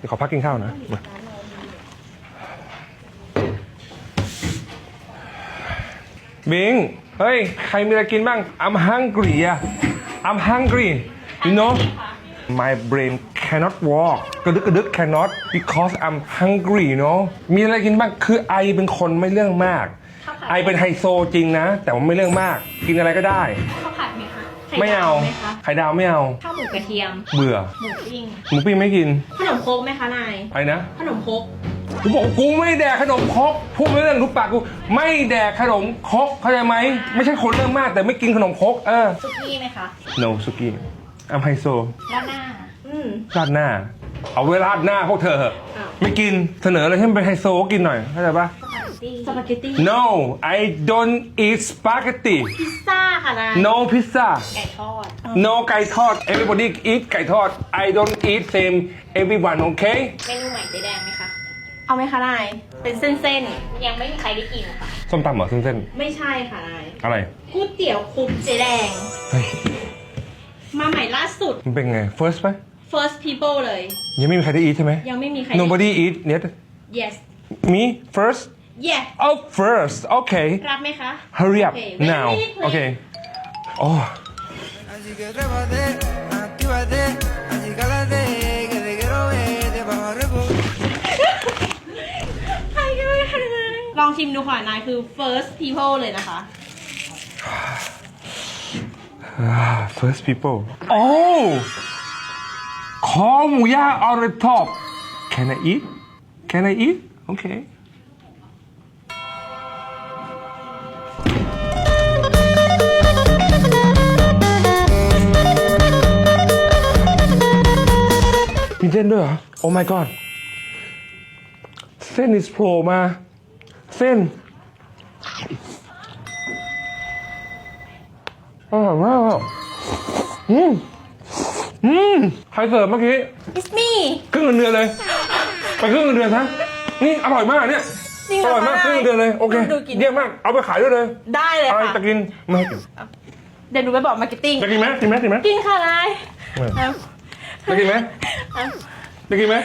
เดี๋ยวขอพักกินข้าวนะมาบิง เฮ้ย ใครมีอะไรกินบ้าง I'm hungry อะ I'm hungry you know my brain cannot walk กระดึกกระดึก cannot because I'm hungry you know มีอะไรกินบ้าง คือไอเป็นคนไม่เรื่องมาก ไอเป็นไฮโซจริงนะ แต่ว่าไม่เรื่องมาก กินอะไรก็ได้ ข้าวผัดไหมคะ ข่ไม่เอาดวไหมคะไข่ดาวไม่เอาข้าวหมูกระเทียม เบื่อหมูปิ้ง หมูปิ้งไม่กินขนมโครกไหมคะนายอะไรนะขนมโครกกูบอกกูไม่แดกขนมครกพูดไม่เรื่องรู้ปากกู ไม่แดกขนมครกเข้าใจไหมไม่ใช่คนเรื่องมากแต่ไม่กินขนมครกเออ ซุกี้ไหมคะ no สุกี้อัมไฮโซราดหน้า อืม ราดหน้า เอาไว้ราดหน้าพวกเธอเหอะอ้าว ไม่กินเสนออะไรให้มันเป็นไฮโซกินหน่อยเข้าใจปะสปาเกตตี้ no I don't eat spaghetti พิซซ่า ค่ะนาย no pizza ไก่ทอด no ไก่ทอด everybody eat ไก่ทอด I don't eat same everyone okay เมนูใหม่เจ๊แดงไหมคะ เอาไหมคะนาย เป็นเส้นๆยังไม่มีใครได้กินค่ะ ส้มตำเหรอเส้นไม่ใช่ค่ะนายๆ อะไร ก๋วยเตี๋ยวคลุกเจ๊แดง เฮ้ย มาใหม่ล่าสุด มันเป็นไง first ไหม first people เลย ยังไม่มีใครได้ eat ใช่ไหม ยังไม่มีใครได้ nobody eat yet yes me first yes oh first okay รับไหมคะ hurry up Okay, now wait, wait, wait. okay oh Así que trépate, actívate, así cálate, que te quiero ver de bajo arriba. ใครก็ไม่ได้ลองชิมดูค่ะนายคือ first people เลยนะคะ Ah, first people oh คอหมูย่าง on the top can I eat can I eat okay มีเส้นด้วยเหรอ oh my god เส้น is โผล่มา เส้นอร่อยมากอะอืมอืมใครเสิร์ฟเมื่อกี้ it's me ครึ่งเงินเดือนเลย ไปครึ่งเงินเดือนซะนี่อร่อยมากเนี่ยจริงเหรออร่อยมากคะครึ่งเงินเดือนเลยโอเคดูกิน เยี่ยมมากเอาไปขายด้วยเลยได้เลยอะไรค่ะ จะกินไม่ให้กินเดี๋ยวหนูไปบอกมาร์เก็ตติ้ง จะกินไหมกินไหมกินไหมกินค่ะนายไม่เอา จะกินไหมเอาจะกินไหม